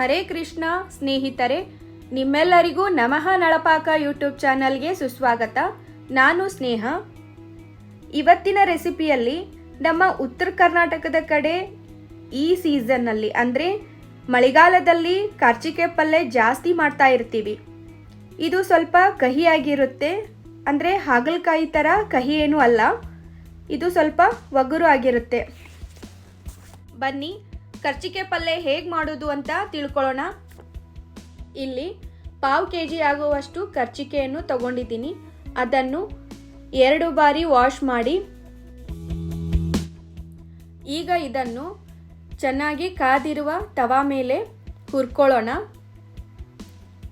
ಹರೇ ಕೃಷ್ಣ ಸ್ನೇಹಿತರೆ, ನಿಮ್ಮೆಲ್ಲರಿಗೂ ನಮಃ ನಳಪಾಕ ಯೂಟ್ಯೂಬ್ ಚಾನಲ್ಗೆ ಸುಸ್ವಾಗತ. ನಾನು ಸ್ನೇಹ. ಇವತ್ತಿನ ರೆಸಿಪಿಯಲ್ಲಿ ನಮ್ಮ ಉತ್ತರ ಕರ್ನಾಟಕದ ಕಡೆ ಈ ಸೀಸನ್ನಲ್ಲಿ ಅಂದರೆ ಮಳೆಗಾಲದಲ್ಲಿ ಕರ್ಚಿಕೆ ಪಲ್ಯ ಜಾಸ್ತಿ ಮಾಡ್ತಾ ಇರ್ತೀವಿ. ಇದು ಸ್ವಲ್ಪ ಕಹಿಯಾಗಿರುತ್ತೆ, ಅಂದರೆ ಹಾಗಲಕಾಯಿ ಥರ ಕಹಿ ಏನೂ ಅಲ್ಲ, ಇದು ಸ್ವಲ್ಪ ಒಗರು ಆಗಿರುತ್ತೆ. ಬನ್ನಿ ಕರ್ಚಿಕೆ ಪಲ್ಯ ಹೇಗೆ ಮಾಡೋದು ಅಂತ ತಿಳ್ಕೊಳ್ಳೋಣ. ಇಲ್ಲಿ ಪಾವು ಕೆ ಜಿ ಆಗುವಷ್ಟು ಕರ್ಚಿಕೆಯನ್ನು ತಗೊಂಡಿದ್ದೀನಿ. ಅದನ್ನು ಎರಡು ಬಾರಿ ವಾಶ್ ಮಾಡಿ. ಈಗ ಇದನ್ನು ಚೆನ್ನಾಗಿ ಕಾದಿರುವ ತವಾ ಮೇಲೆ ಹುರ್ಕೊಳ್ಳೋಣ.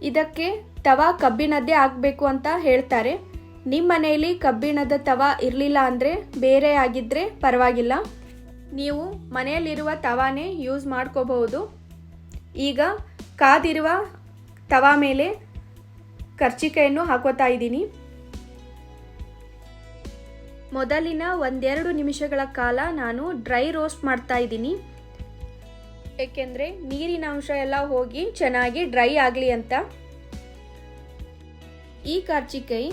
ಇದಕ್ಕೆ ತವಾ ಕಬ್ಬಿಣದ್ದೇ ಆಗಬೇಕು ಅಂತ ಹೇಳ್ತಾರೆ. ನಿಮ್ಮ ಮನೆಯಲ್ಲಿ ಕಬ್ಬಿಣದ ತವಾ ಇರಲಿಲ್ಲ ಅಂದರೆ ಬೇರೆ ಆಗಿದ್ದರೆ ಪರವಾಗಿಲ್ಲ. ನೀವು ಮನೆಯಲ್ಲಿರುವ ತವಾನೇ ಯೂಸ್ ಮಾಡ್ಕೋಬಹುದು. ಈಗ ಕಾದಿರುವ ತವಾ ಮೇಲೆ ಕರ್ಚಿಕಾಯನ್ನು ಹಾಕೋತಾ ಇದ್ದೀನಿ. ಮೊದಲಿನ ಒಂದೆರಡು ನಿಮಿಷಗಳ ಕಾಲ ನಾನು ಡ್ರೈ ರೋಸ್ಟ್ ಮಾಡ್ತಾ ಇದ್ದೀನಿ. ಏಕೆಂದರೆ ನೀರಿನ ಅಂಶ ಎಲ್ಲ ಹೋಗಿ ಚೆನ್ನಾಗಿ ಡ್ರೈ ಆಗಲಿ ಅಂತ. ಈ ಕರ್ಚಿಕೈ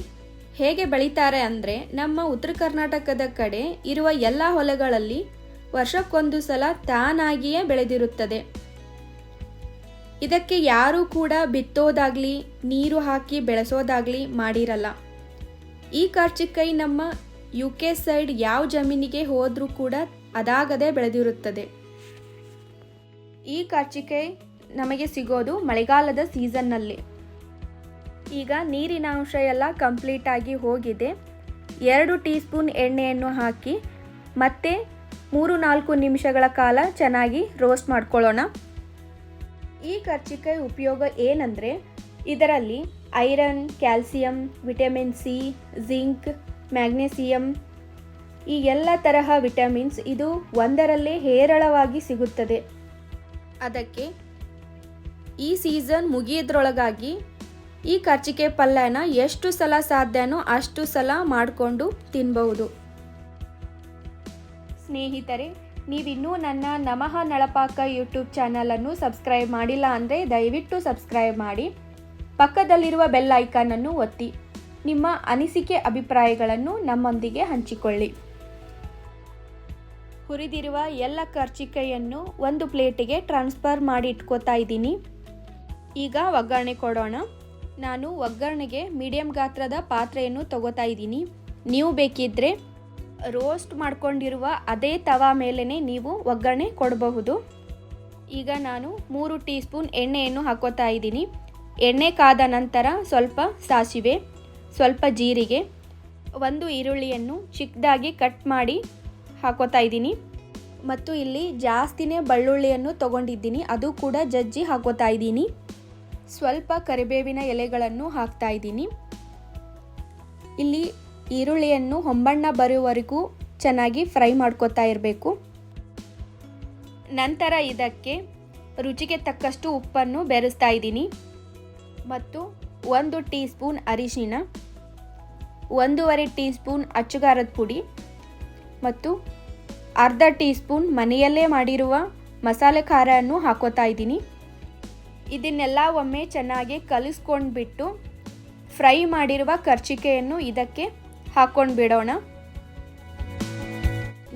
ಹೇಗೆ ಬೆಳೀತಾರೆ ಅಂದರೆ ನಮ್ಮ ಉತ್ತರ ಕರ್ನಾಟಕದ ಕಡೆ ಇರುವ ಎಲ್ಲ ಹೊಲಗಳಲ್ಲಿ ವರ್ಷಕ್ಕೊಂದು ಸಲ ತಾನಾಗಿಯೇ ಬೆಳೆದಿರುತ್ತದೆ. ಇದಕ್ಕೆ ಯಾರೂ ಕೂಡ ಬಿತ್ತೋದಾಗ್ಲಿ, ನೀರು ಹಾಕಿ ಬೆಳೆಸೋದಾಗ್ಲಿ ಮಾಡಿರಲ್ಲ. ಈ ಕರ್ಚಿಕೈ ನಮ್ಮ ಯು ಕೆ ಸೈಡ್ ಯಾವ ಜಮೀನಿಗೆ ಹೋದರೂ ಕೂಡ ಅದಾಗದೇ ಬೆಳೆದಿರುತ್ತದೆ. ಈ ಕರ್ಚಿಕಾಯಿ ನಮಗೆ ಸಿಗೋದು ಮಳೆಗಾಲದ ಸೀಸನ್ನಲ್ಲಿ. ಈಗ ನೀರಿನ ಅಂಶ ಎಲ್ಲ ಕಂಪ್ಲೀಟ್ ಆಗಿ ಹೋಗಿದೆ. ಎರಡು ಟೀ ಸ್ಪೂನ್ ಎಣ್ಣೆಯನ್ನು ಹಾಕಿ ಮತ್ತೆ ಮೂರು ನಾಲ್ಕು ನಿಮಿಷಗಳ ಕಾಲ ಚೆನ್ನಾಗಿ ರೋಸ್ಟ್ ಮಾಡ್ಕೊಳ್ಳೋಣ. ಈ ಕರ್ಚಿಕಾಯಿ ಉಪಯೋಗ ಏನಂದರೆ, ಇದರಲ್ಲಿ iron, calcium, vitamin C, zinc, magnesium, ಈ ಎಲ್ಲ ತರಹ ವಿಟಮಿನ್ಸ್ ಇದು ಒಂದರಲ್ಲೇ ಹೇರಳವಾಗಿ ಸಿಗುತ್ತದೆ. ಅದಕ್ಕೆ ಈ ಸೀಸನ್ ಮುಗಿಯೋದ್ರೊಳಗಾಗಿ ಈ ಕರ್ಚಿಕೆ ಪಲ್ಯನ ಎಷ್ಟು ಸಲ ಸಾಧ್ಯನೋ ಅಷ್ಟು ಸಲ ಮಾಡಿಕೊಂಡು ತಿನ್ಬಹುದು. ಸ್ನೇಹಿತರೆ, ನೀವಿನ್ನೂ ನನ್ನ ನಮಃ ನಳಪಾಕ ಯೂಟ್ಯೂಬ್ ಚಾನಲನ್ನು ಸಬ್ಸ್ಕ್ರೈಬ್ ಮಾಡಿಲ್ಲ ಅಂದರೆ ದಯವಿಟ್ಟು ಸಬ್ಸ್ಕ್ರೈಬ್ ಮಾಡಿ, ಪಕ್ಕದಲ್ಲಿರುವ ಬೆಲ್ ಐಕಾನನ್ನು ಒತ್ತಿ, ನಿಮ್ಮ ಅನಿಸಿಕೆ ಅಭಿಪ್ರಾಯಗಳನ್ನು ನಮ್ಮೊಂದಿಗೆ ಹಂಚಿಕೊಳ್ಳಿ. ಹುರಿದಿರುವ ಎಲ್ಲ ಕರ್ಚಿಕಾಯನ್ನು ಒಂದು ಪ್ಲೇಟಿಗೆ ಟ್ರಾನ್ಸ್ಫರ್ ಮಾಡಿ ಇಟ್ಕೋತಾ ಇದ್ದೀನಿ. ಈಗ ಒಗ್ಗರಣೆ ಕೊಡೋಣ. ನಾನು ಒಗ್ಗರಣೆಗೆ ಮೀಡಿಯಂ ಗಾತ್ರದ ಪಾತ್ರೆಯನ್ನು ತಗೋತಾ ಇದ್ದೀನಿ. ನೀವು ಬೇಕಿದ್ದರೆ ರೋಸ್ಟ್ ಮಾಡ್ಕೊಂಡಿರುವ ಅದೇ ತವಾ ಮೇಲೇ ನೀವು ಒಗ್ಗರಣೆ ಕೊಡಬಹುದು. ಈಗ ನಾನು ಮೂರು ಟೀ ಸ್ಪೂನ್ ಎಣ್ಣೆಯನ್ನು ಹಾಕೋತಾ ಇದ್ದೀನಿ. ಎಣ್ಣೆ ಕಾದ ನಂತರ ಸ್ವಲ್ಪ ಸಾಸಿವೆ, ಸ್ವಲ್ಪ ಜೀರಿಗೆ, ಒಂದು ಈರುಳ್ಳಿಯನ್ನು ಚಿಕ್ಕದಾಗಿ ಕಟ್ ಮಾಡಿ ಹಾಕೋತಾ ಇದ್ದೀನಿ. ಮತ್ತು ಇಲ್ಲಿ ಜಾಸ್ತಿನೇ ಬೆಳ್ಳುಳ್ಳಿಯನ್ನು ತಗೊಂಡಿದ್ದೀನಿ. ಅದು ಕೂಡ ಜಜ್ಜಿ ಹಾಕೋತಾ ಇದ್ದೀನಿ. ಸ್ವಲ್ಪ ಕರಿಬೇವಿನ ಎಲೆಗಳನ್ನು ಹಾಕ್ತಾ ಇದ್ದೀನಿ. ಇಲ್ಲಿ ಈರುಳ್ಳಿಯನ್ನು ಹೊಂಬಣ್ಣ ಬರುವವರೆಗೂ ಚೆನ್ನಾಗಿ ಫ್ರೈ ಮಾಡ್ಕೋತಾ ಇರಬೇಕು. ನಂತರ ಇದಕ್ಕೆ ರುಚಿಗೆ ತಕ್ಕಷ್ಟು ಉಪ್ಪನ್ನು ಬೆರೆಸ್ತಾ ಇದ್ದೀನಿ. ಮತ್ತು ಒಂದು ಟೀ ಸ್ಪೂನ್ ಅರಿಶಿಣ, ಒಂದೂವರೆ ಟೀ ಸ್ಪೂನ್ ಅಚ್ಚುಗಾರದ ಪುಡಿ ಮತ್ತು ಅರ್ಧ ಟೀ ಸ್ಪೂನ್ ಮನೆಯಲ್ಲೇ ಮಾಡಿರುವ ಮಸಾಲೆ ಖಾರವನ್ನು ಹಾಕೋತಾ ಇದ್ದೀನಿ. ಇದನ್ನೆಲ್ಲ ಒಮ್ಮೆ ಚೆನ್ನಾಗಿ ಕಲಿಸ್ಕೊಂಡ್ಬಿಟ್ಟು ಫ್ರೈ ಮಾಡಿರುವ ಕರ್ಚಿಕೆಯನ್ನು ಇದಕ್ಕೆ ಹಾಕ್ಕೊಂಡು ಬಿಡೋಣ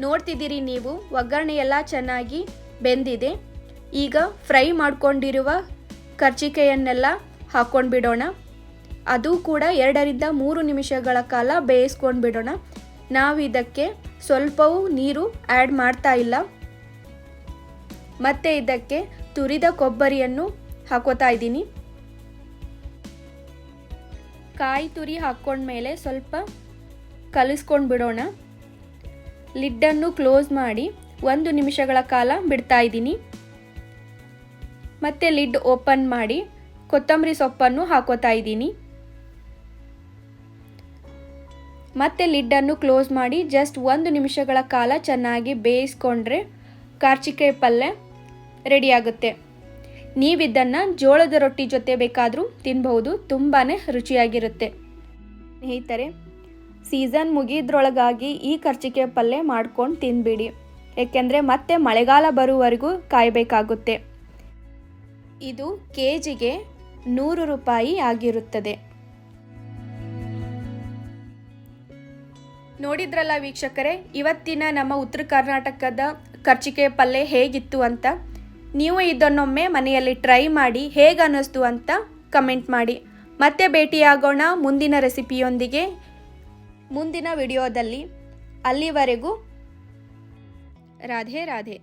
ನೋಡ್ತಿದ್ದೀರಿ ನೀವು, ಒಗ್ಗರಣೆ ಎಲ್ಲ ಚೆನ್ನಾಗಿ ಬೆಂದಿದೆ. ಈಗ ಫ್ರೈ ಮಾಡಿಕೊಂಡಿರುವ ಕರ್ಚಿಕೆಯನ್ನೆಲ್ಲ ಹಾಕ್ಕೊಂಡು ಬಿಡೋಣ ಅದು ಕೂಡ ಎರಡರಿಂದ ಮೂರು ನಿಮಿಷಗಳ ಕಾಲ ಬೇಯಿಸ್ಕೊಂಡು ಬಿಡೋಣ ನಾವು ಇದಕ್ಕೆ ಸ್ವಲ್ಪವೂ ನೀರು ಆ್ಯಡ್ ಮಾಡ್ತಾ ಇಲ್ಲ. ಮತ್ತು ಇದಕ್ಕೆ ತುರಿದ ಕೊಬ್ಬರಿಯನ್ನು ಹಾಕೋತಾ ಇದ್ದೀನಿ. ಕಾಯಿ ತುರಿ ಹಾಕ್ಕೊಂಡ್ಮೇಲೆ ಸ್ವಲ್ಪ ಕಲಿಸ್ಕೊಂಡು ಬಿಡೋಣ ಲಿಡ್ಡನ್ನು ಕ್ಲೋಸ್ ಮಾಡಿ ಒಂದು ನಿಮಿಷಗಳ ಕಾಲ ಬಿಡ್ತಾ ಇದ್ದೀನಿ. ಮತ್ತೆ ಲಿಡ್ ಓಪನ್ ಮಾಡಿ ಕೊತ್ತಂಬರಿ ಸೊಪ್ಪನ್ನು ಹಾಕೋತಾ ಇದ್ದೀನಿ. ಮತ್ತೆ ಲಿಡ್ಡನ್ನು ಕ್ಲೋಸ್ ಮಾಡಿ ಜಸ್ಟ್ ಒಂದು ನಿಮಿಷಗಳ ಕಾಲ ಚೆನ್ನಾಗಿ ಬೇಯಿಸ್ಕೊಂಡ್ರೆ ಕಾರ್ಚಿಕಾಯಿ ಪಲ್ಯ ರೆಡಿಯಾಗುತ್ತೆ. ನೀವಿದ್ದನ್ನು ಜೋಳದ ರೊಟ್ಟಿ ಜೊತೆ ಬೇಕಾದರೂ ತಿನ್ಬಹುದು ತುಂಬಾ ರುಚಿಯಾಗಿರುತ್ತೆ. ಸ್ನೇಹಿತರೆ ಸೀಸನ್ ಮುಗಿದ್ರೊಳಗಾಗಿ ಈ ಕರ್ಚಿಕೆ ಪಲ್ಯ ಮಾಡ್ಕೊಂಡು ತಿನ್ಬಿಡಿ. ಏಕೆಂದರೆ ಮತ್ತೆ ಮಳೆಗಾಲ ಬರುವವರೆಗೂ ಕಾಯಬೇಕಾಗುತ್ತೆ. ಇದು ಕೆ ಜಿಗೆ ನೂರು ರೂಪಾಯಿ ಆಗಿರುತ್ತದೆ. ನೋಡಿದ್ರಲ್ಲ ವೀಕ್ಷಕರೇ, ಇವತ್ತಿನ ನಮ್ಮ ಉತ್ತರ ಕರ್ನಾಟಕದ ಕರ್ಚಿಕೆ ಪಲ್ಯ ಹೇಗಿತ್ತು ಅಂತ? ನೀವು ಇದನ್ನೊಮ್ಮೆ ಮನೆಯಲ್ಲಿ ಟ್ರೈ ಮಾಡಿ ಹೇಗೆ ಅನ್ನಿಸ್ತು ಅಂತ ಕಮೆಂಟ್ ಮಾಡಿ. ಮತ್ತೆ ಭೇಟಿಯಾಗೋಣ ಮುಂದಿನ ರೆಸಿಪಿಯೊಂದಿಗೆ. ಮುಂದಿನ ವಿಡಿಯೋದಲ್ಲಿ ಅಲ್ಲಿವರೆಗೂ ರಾಧೆ ರಾಧೆ